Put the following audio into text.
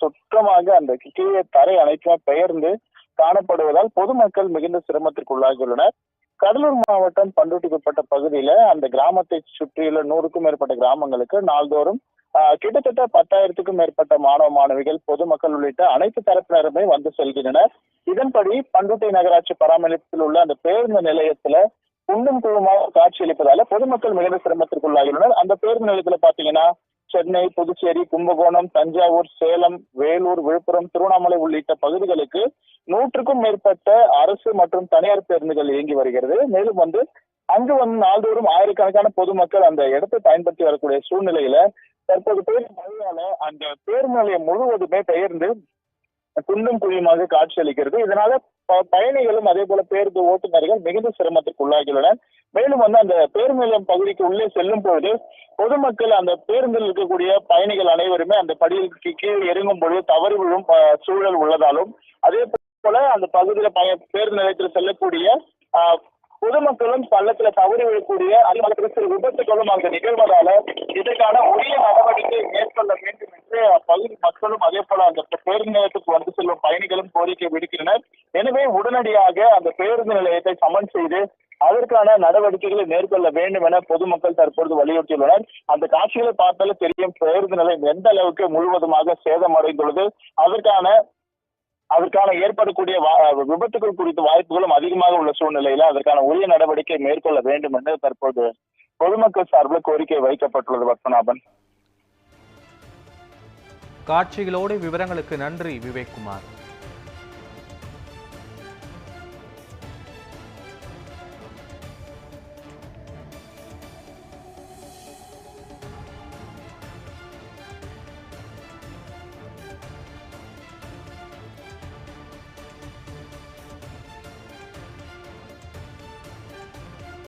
சுத்தமாக அந்த கீழே தரை அனைத்துமே பெயர்ந்து காணப்படுவதால் பொதுமக்கள் மிகுந்த சிரமத்திற்குள்ளாகியுள்ளனர். கடலூர் மாவட்டம் பண்ருட்டிக்குட்பட்ட பகுதியில அந்த கிராமத்தை சுற்றியுள்ள நூறுக்கும் மேற்பட்ட கிராமங்களுக்கு நாள்தோறும் கிட்டத்தட்ட பத்தாயிரத்துக்கும் மேற்பட்ட மாணவ மாணவிகள் பொதுமக்கள் உள்ளிட்ட அனைத்து தரப்பினருமே வந்து செல்கின்றனர். இதன்படி பண்ருட்டி நகராட்சி பராமரிப்பில் உள்ள அந்த பேருந்து நிலையத்துல குண்டும் குழுமாக காட்சியளிப்பதால பொதுமக்கள் மிகுந்த சிரமத்திற்குள்ளாகியுள்ளனர். அந்த பேருந்து நிலையத்துல பாத்தீங்கன்னா சென்னை புதுச்சேரி கும்பகோணம் தஞ்சாவூர் சேலம் வேலூர் விழுப்புரம் திருவண்ணாமலை உள்ளிட்ட பகுதிகளுக்கு நூற்றுக்கும் மேற்பட்ட அரசு மற்றும் தனியார் பேருந்துகள் இயங்கி வருகிறது. மேலும் வந்து அங்கு வந்து நாள்தோறும் ஆயிரக்கணக்கான பொதுமக்கள் அந்த இடத்தை பயன்படுத்தி வரக்கூடிய சூழ்நிலையில தற்போது பெய்யும் மழையால அந்த பேருந்து நிலையம் முழுவதுமே பெயர்ந்து குண்டும் குழியுமாக காட்சியளிக்கிறது இதனால ப- பயணிகளும் அதே போல பேருந்து ஓட்டுநர்கள் மிகுந்த சிரமத்திற்கு உள்ளாகியுள்ளனர். மேலும் வந்து அந்த பேருந்து நிலையம் பகுதிக்கு உள்ளே செல்லும் பொழுது பொதுமக்கள் அந்த பேருந்தில் இருக்கக்கூடிய பயணிகள் அனைவருமே அந்த படியில் கீழே இறங்கும் பொழுது தவறி விழும் சூழல் உள்ளதாலும் அதே போல அந்த பகுதியில பேருந்து நிலையத்தில் செல்லக்கூடிய ஆஹ், பொதுமக்களும் பள்ளத்துல தவறி விழக்கூடிய அந்த சில விபத்துகளும் அங்கு நிகழ்வதால இதற்கான உரிய நடவடிக்கை மேற்கொள்ள வேண்டும் என்று பகுதி மக்களும் அதே போல அந்த பேருந்து நிலையத்துக்கு வந்து செல்லும் பயணிகளும் கோரிக்கை விடுக்கின்றனர். எனவே உடனடியாக அந்த பேருந்து நிலையத்தை சமன் செய்து அதற்கான நடவடிக்கைகளை மேற்கொள்ள வேண்டும் என பொதுமக்கள் தற்பொழுது வலியுறுத்தியுள்ளனர். அந்த காட்சிகளை பார்த்தாலே தெரியும் பேருந்து நிலையம் எந்த அளவுக்கு முழுவதுமாக சேதமடைந்துள்ளது. அதற்கான அதற்கான ஏற்படக்கூடிய விபத்துகள் குறித்த வாய்ப்புகளும் அதிகமாக உள்ள சூழ்நிலையில அதற்கான உரிய நடவடிக்கை மேற்கொள்ள வேண்டும் என்று தற்போது பொதுமக்கள் சார்பில் கோரிக்கை வைக்கப்பட்டுள்ளது பத்மநாபன். காட்சிகளோடு விவரங்களுக்கு நன்றி விவேக் குமார்.